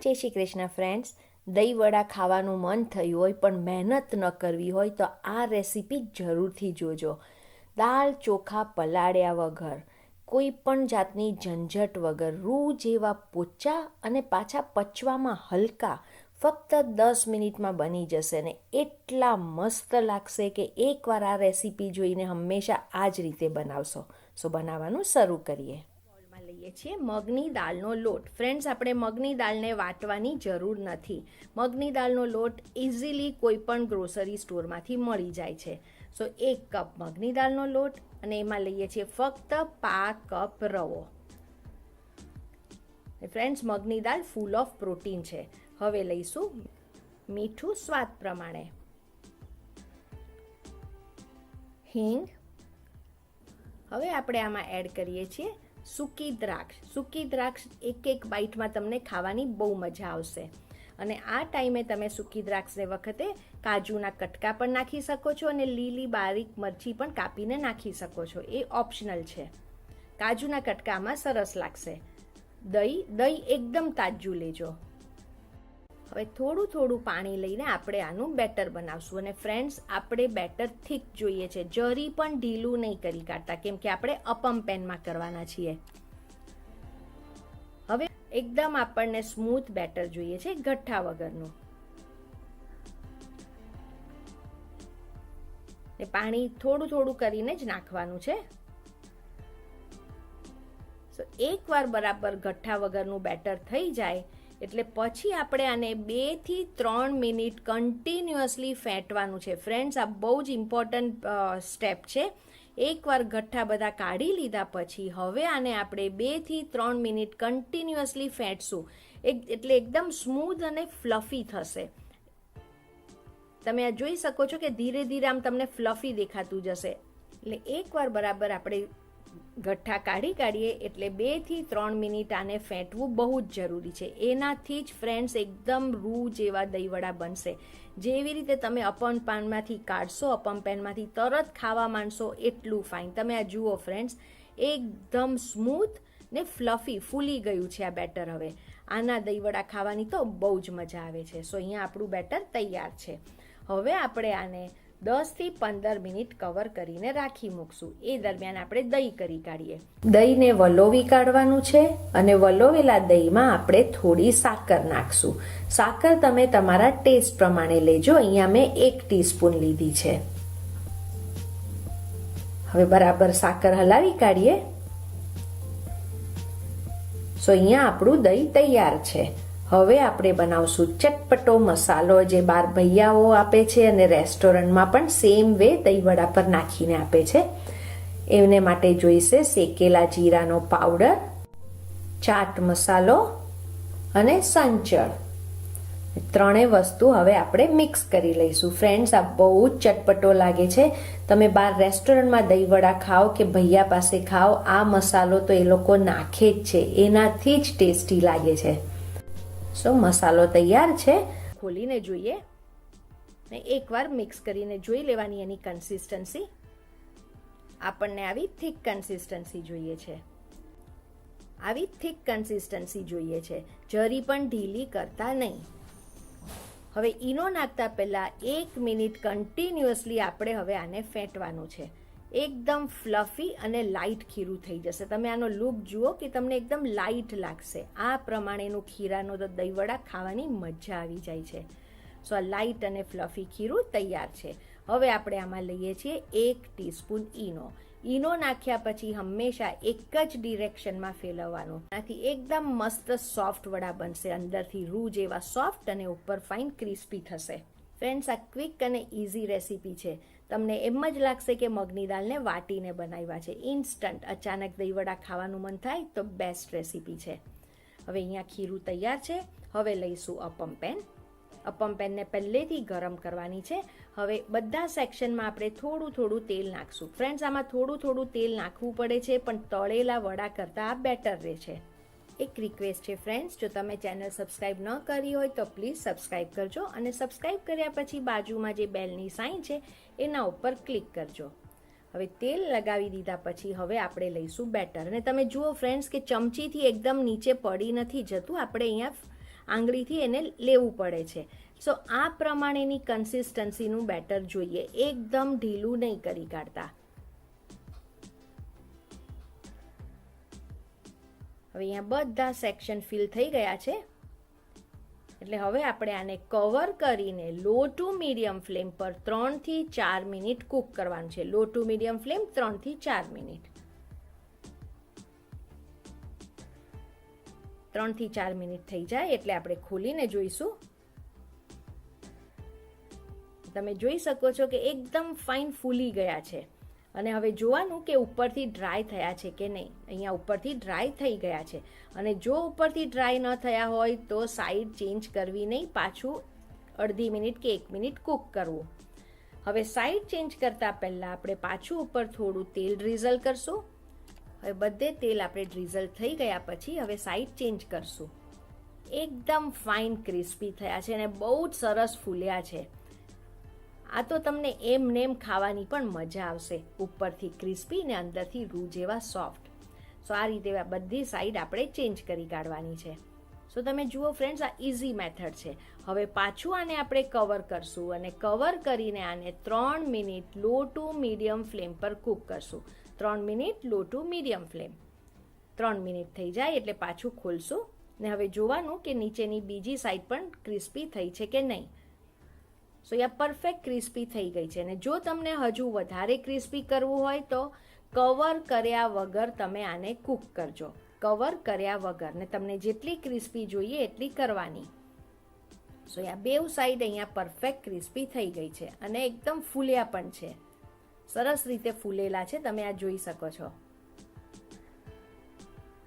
જય શ્રી કૃષ્ણ ફ્રેન્ડ્સ દહીં વડા ખાવાનું મન થયું હોય પણ મહેનત ન કરવી હોય તો આ રેસીપી જરૂરથી જોજો. દાળ ચોખા પલાળ્યા વગર, કોઈ પણ જાતની ઝંઝટ વગર, રૂ જેવા પોચા અને પાછા પચવામાં હલકા, ફક્ત દસ મિનિટમાં બની જશે ને એટલા મસ્ત લાગશે કે એકવાર આ રેસીપી જોઈને હંમેશા આ જ રીતે બનાવશો. સો બનાવવાનું શરૂ કરીએ. છીએ મગની દાળનો લોટ. ફ્રેન્ડ્સ આપણે મગની દાળને વાટવાની જરૂર નથી. મગની દાળનો લોટ ઇઝીલી કોઈ પણ ગ્રોસરી સ્ટોરમાંથી મળી જાય છે. સો એક કપ મગની દાળનો લોટ અને એમાં લઈએ છીએ ફક્ત પા કપ રવો. ફ્રેન્ડ્સ મગની દાળ ફૂલ ઓફ પ્રોટીન છે. હવે લઈશું મીઠું સ્વાદ પ્રમાણે. હિંગ હવે આપણે આમાં એડ કરીએ છીએ સૂકી દ્રાક્ષ. સૂકી દ્રાક્ષ એક એક બાઇટમાં તમને ખાવાની બહુ મજા આવશે. અને આ ટાઈમે તમે સૂકી દ્રાક્ષને વખતે કાજુના કટકા પણ નાખી શકો છો અને લીલી બારીક મરચી પણ કાપીને નાખી શકો છો. એ ઓપ્શનલ છે. કાજુના કટકામાં સરસ લાગશે. દહીં દહીં એકદમ તાજું લેજો. હવે થોડું થોડું પાણી લઈને આપણે આનું બેટર બનાવશું. અને ફ્રેન્ડ્સ આપણે બેટર થીક જોઈએ છે. જરી પણ ઢીલું નહીં કરી કાઢતા, કેમ કે આપણે અપમ પેનમાં કરવાના છીએ. હવે એકદમ આપણને સ્મૂથ બેટર જોઈએ છે ગઠ્ઠા વગરનું. એ પાણી થોડું થોડું કરીને જ નાખવાનું છે. સો એકવાર બરાબર ગઠ્ઠા વગરનું બેટર થઈ જાય એટલે પછી આપણે આને બેથી ત્રણ મિનિટ કન્ટિન્યુઅસલી ફેંટવાનું છે. ફ્રેન્ડ્સ આ બહુ જ ઇમ્પોર્ટન્ટ સ્ટેપ છે. એકવાર ગઠ્ઠા બધા કાઢી લીધા પછી હવે આને આપણે બેથી ત્રણ મિનિટ કન્ટિન્યુઅસલી ફેંટશું. એક, એટલે એકદમ સ્મૂધ અને ફ્લફી થશે. તમે આ જોઈ શકો છો કે ધીરે ધીરે આમ તમને ફ્લફી દેખાતું જશે. એટલે એકવાર બરાબર આપણે ગઠ્ઠા કાઢી કાઢીએ એટલે બેથી ત્રણ મિનિટ આને ફેંટવું બહુ જ જરૂરી છે. એનાથી જ ફ્રેન્ડ્સ એકદમ રૂ જેવા દહીંવડા બનશે. જેવી રીતે તમે અપમ પાનમાંથી કાઢશો અપમ પેનમાંથી તરત ખાવા માંડશો એટલું ફાઇન તમે આ જુઓ ફ્રેન્ડ્સ એકદમ સ્મૂથ ને ફ્લફી ફૂલી ગયું છે આ બેટર હવે. આના દહીંવડા ખાવાની તો બહુ જ મજા આવે છે. સો અહીંયા આપણું બેટર તૈયાર છે. હવે આપણે આને દસથી પંદર મિનિટ કવર કરીને રાખી મૂકશું. એ દરમિયાન આપણે દહીં કરી કાઢીએ. દહીંને વલોવી કાઢવાનું છે અને વલોવેલા દહીંમાં આપણે થોડી સાકર નાખશું. સાકર તમે તમારા ટેસ્ટ પ્રમાણે લેજો, અહીંયા મેં એક ટીસ્પૂન લીધી છે. હવે બરાબર સાકર હલાવી કાઢીએ. સો અહીંયા આપણું દહીં તૈયાર છે. હવે આપણે બનાવશું ચટપટો મસાલો જે બાર ભૈયાઓ આપે છે અને રેસ્ટોરન્ટમાં પણ સેમ વે દહીંવડા પર નાખીને આપે છે. એમને માટે જોઈશે શેકેલા જીરાનો પાવડર ચાટ મસાલો અને સંચળ. ત્રણેય વસ્તુ હવે આપણે મિક્સ કરી લઈશું. ફ્રેન્ડ્સ આ બહુ જ ચટપટો લાગે છે. તમે બાર રેસ્ટોરન્ટમાં દહીંવડા ખાઓ કે ભૈયા પાસે ખાઓ, આ મસાલો તો એ લોકો નાખે જ છે. એનાથી જ ટેસ્ટી લાગે છે. સો મસાલો તૈયાર છે ખોલીને જોઈએ ને એકવાર મિક્સ કરીને જોઈ લેવાની એની કન્સિસ્ટન્સી આપણને આવી થીક કન્સિસ્ટન્સી જોઈએ છે આવી થીક કન્સિસ્ટન્સી જોઈએ છે જરી પણ ઢીલી કરતા નહીં હવે ઈનો નાખતા પહેલાં એક મિનિટ કન્ટિન્યુઅસલી આપણે હવે આને ફેંટવાનું છે એકદમ ફ્લફી અને લાઇટ ખીરું થઈ જશે. તમે આનો લુક જુઓ કે તમને એકદમ લાઇટ લાગશે. આ પ્રમાણેનું ખીરાનો તો દહીંવડા ખાવાની મજા આવી જાય છે. સો આ લાઇટ અને ફ્લફી ખીરું તૈયાર છે. હવે આપણે આમાં લઈએ છીએ એક ટીસ્પૂન ઈનો. ઈનો નાખ્યા પછી હંમેશા એક જ ડિરેક્શનમાં ફેલાવવાનું. આથી એકદમ મસ્ત સોફ્ટ વડા બનશે. અંદરથી રૂ જેવા સોફ્ટ અને ઉપર ફાઇન ક્રિસ્પી થશે. ફ્રેન્ડ્સ આ ક્વિક અને ઇઝી રેસીપી છે. તમને એમ જ લાગશે કે મગની દાળને વાટીને બનાવ્યા છે. ઇન્સ્ટન્ટ અચાનક દહીંવડા ખાવાનું મન થાય તો બેસ્ટ રેસીપી છે. હવે અહીંયા ખીરું તૈયાર છે. હવે લઈશું અપમ પેન. અપમ પેનને પહેલેથી ગરમ કરવાની છે. હવે બધા સેક્શનમાં આપણે થોડું થોડું તેલ નાખશું. ફ્રેન્ડ્સ આમાં થોડું થોડું તેલ નાખવું પડે છે, પણ તળેલા વડા કરતાં આ બેટર રહે છે. એક રિક્વેસ્ટ છે ફ્રેન્ડ્સ જો તમે ચેનલ સબસ્ક્રાઈબ ન કરી હોય, તો પ્લીઝ સબસ્ક્રાઈબ કરજો અને સબસ્ક્રાઈબ કર્યા પછી બાજુમાં જે બેલની સાઇન છે, એના ઉપર ક્લિક કરજો. હવે તેલ લગાવી દીધા પછી હવે આપણે લઈશું બેટર અને તમે જુઓ ફ્રેન્ડ્સ કે ચમચીથી એકદમ નીચે પડી નથી જતું. આપણે અહીંયા આંગળીથી એને લેવું પડે છે. સો આ પ્રમાણેની કન્સિસ્ટન્સીનું બેટર જોઈએ. એકદમ ઢીલું નહીં કરી કાઢતા. હવે અહીંયા બધા સેક્શન ફિલ થઈ ગયા છે. એટલે હવે આપણે આને કવર કરીને લો ટુ મીડિયમ ફ્લેમ પર ત્રણથી ચાર મિનિટ કૂક કરવાનું છે. લો ટુ મીડિયમ ફ્લેમ ત્રણથી ચાર મિનિટ. ત્રણથી ચાર મિનિટ થઈ જાય એટલે આપણે ખોલીને જોઈશું. તમે જોઈ શકો છો કે એકદમ ફાઇન ફૂલી ગયા છે. અને હવે જોવાનું કે ઉપરથી ડ્રાય થયા છે કે નહીં. અહીંયા ઉપરથી ડ્રાય થઈ ગયા છે. અને જો ઉપરથી ડ્રાય ન થયા હોય તો સાઈડ ચેન્જ કરવી નહીં, પાછું અડધી મિનિટ કે એક મિનિટ કૂક કરવું. હવે સાઈડ ચેન્જ કરતાં પહેલાં આપણે પાછું ઉપર થોડું તેલ ડ્રીઝલ કરશું. હવે બધે તેલ આપણે ડ્રીઝલ થઈ ગયા પછી હવે સાઈડ ચેન્જ કરશું. એકદમ ફાઇન ક્રિસ્પી થયા છે અને બહુ જ સરસ ફૂલ્યા છે. આ તો તમને એમ નેમ ખાવાની પણ મજા આવશે. ઉપરથી ક્રિસ્પી ને અંદરથી રૂ જેવા સોફ્ટ સો આ રીતે બધી સાઈડ આપણે ચેન્જ કરી કાઢવાની છે. સો તમે જુઓ ફ્રેન્ડ્સ આ ઇઝી મેથડ છે. હવે પાછું આને આપણે કવર કરશું અને કવર કરીને આને ત્રણ minute low to medium flame પર કૂક કરશું. ત્રણ minute low to medium flame ત્રણ મિનિટ થઈ જાય એટલે પાછું ખોલશું. ને હવે જોવાનું કે નીચેની બીજી સાઈડ પણ ક્રિસ્પી થઈ છે કે નહીં. સો આ પરફેક્ટ ક્રિસ્પી થઈ ગઈ છે. અને જો તમને હજુ વધારે ક્રિસ્પી કરવું હોય તો કવર કર્યા વગર તમે આને કૂક કરજો. કવર કર્યા વગર. ને તમને જેટલી ક્રિસ્પી જોઈએ એટલી કરવાની. સો આ બેવ સાઈડ અહીંયા પરફેક્ટ ક્રિસ્પી થઈ ગઈ છે. અને એકદમ ફૂલ્યા પણ છે. સરસ રીતે ફૂલેલા છે. તમે આ જોઈ શકો છો.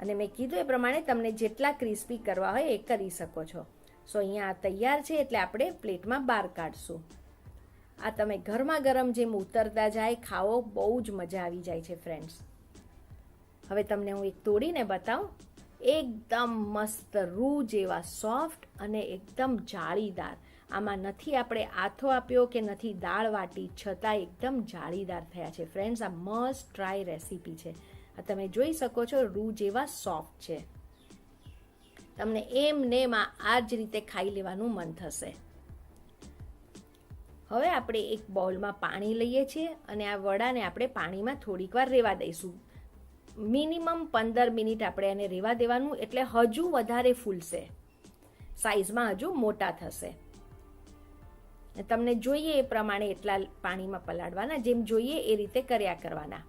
અને મેં કીધું એ પ્રમાણે તમને જેટલા ક્રિસ્પી કરવા હોય એ કરી શકો છો. સો અહીંયા આ તૈયાર છે એટલે આપણે પ્લેટમાં બહાર કાઢશું. આ તમે ગરમા ગરમ જેમ ઉતરતા જાય ખાવો બહુ જ મજા આવી જાય છે ફ્રેન્ડ્સ હવે તમને હું એક તોડીને બતાવું. એકદમ મસ્ત રૂ જેવા સોફ્ટ અને એકદમ જાળીદાર. આમાં નથી આપણે આથો આપ્યો કે નથી દાળ વાટી, છતાં એકદમ જાળીદાર થયા છે ફ્રેન્ડ્સ આ મસ્ટ ટ્રાય રેસીપી છે. આ તમે જોઈ શકો છો, રૂ જેવા સોફ્ટ છે. તમને એમ નેમ આ જ રીતે ખાઈ લેવાનું મન થશે. હવે આપણે એક બાઉલમાં પાણી લઈએ છીએ અને આ વડાને આપણે પાણીમાં થોડીક વાર રહેવા દઈશું. મિનિમમ પંદર મિનિટ આપણે એને રહેવા દેવાનું એટલે હજુ વધારે ફૂલશે. સાઈઝમાં હજુ મોટા થશે. તમને જોઈએ એ પ્રમાણે એટલા પાણીમાં પલાળવાના, જેમ જોઈએ એ રીતે કર્યા કરવાના.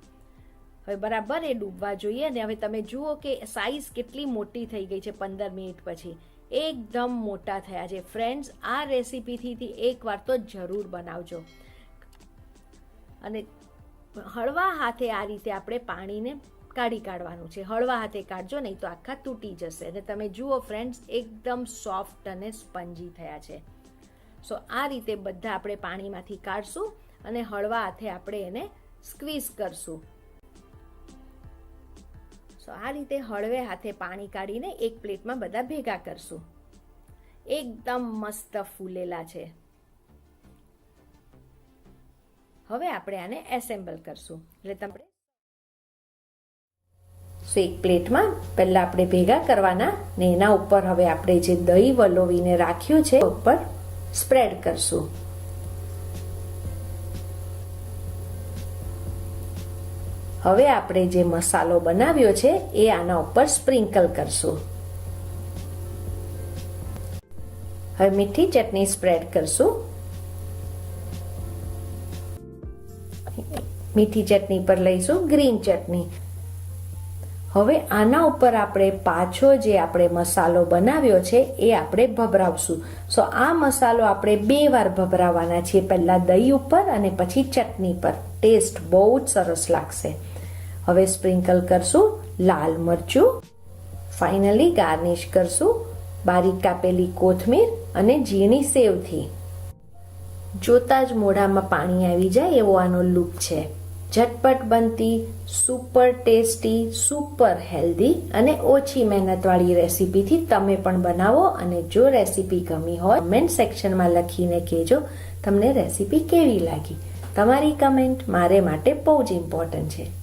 હવે બરાબર એ ડૂબવા જોઈએ અને હવે તમે જુઓ કે સાઈઝ કેટલી મોટી થઈ ગઈ છે પંદર મિનિટ પછી. એકદમ મોટા થયા છે. ફ્રેન્ડ્સ આ રેસીપીથી એકવાર તો જરૂર બનાવજો. અને હળવા હાથે આ રીતે આપણે પાણીને કાઢી કાઢવાનું છે. હળવા હાથે કાઢજો, નહીં તો આખા તૂટી જશે. અને તમે જુઓ ફ્રેન્ડ્સ એકદમ સોફ્ટ અને સ્પંજી થયા છે. સો આ રીતે બધા આપણે પાણીમાંથી કાઢશું અને હળવા હાથે આપણે એને સ્ક્વીઝ કરશું. સો આ રીતે હળવે હાથે પાણી કાઢીને એક પ્લેટમાં બધા ભેગા કરશું. એકદમ મસ્ત ફૂલેલા છે. હવે આપણે આને એસેમ્બલ કરશું. એટલે તમે સો એક પ્લેટમાં પહેલા આપણે ભેગા કરવાના ને એના ઉપર હવે આપણે જે દહીં વલોવીને રાખ્યું છે, ઉપર સ્પ્રેડ કરશું. હવે આપણે જે મસાલો બનાવ્યો છે, એ આના ઉપર સ્પ્રિંકલ કરશું. હવે મીઠી ચટણી સ્પ્રેડ કરશું. મીઠી ચટણી પર લઈશું ગ્રીન ચટણી. હવે આના ઉપર આપણે પાછો જે આપણે મસાલો બનાવ્યો છે, એ આપણે ભભરાવશું. સો આ મસાલો આપણે બે વાર ભભરાવાના છીએ. પહેલાં દહીં ઉપર અને પછી ચટણી પર. ટેસ્ટ બહુ જ સરસ લાગશે. હવે સ્પ્રિંકલ કરશું, લાલ મરચું, ફાઇનલી ગાર્નિશ કરશું, બારીક કાપેલી કોથમીર અને ઝીણી સેવથી. જોતા જ મોઢામાં પાણી આવી જાય એવો આનો લુક છે. ઝટપટ બનતી, સુપર ટેસ્ટી, સુપર હેલ્ધી અને ઓછી મહેનતવાળી રેસીપીથી તમે પણ બનાવો અને જો રેસીપી ગમી હોય કમેન્ટ સેક્શનમાં લખીને કહેજો તમને રેસીપી કેવી લાગી. તમારી કમેન્ટ મારે માટે બહુ જ ઇમ્પોર્ટન્ટ છે.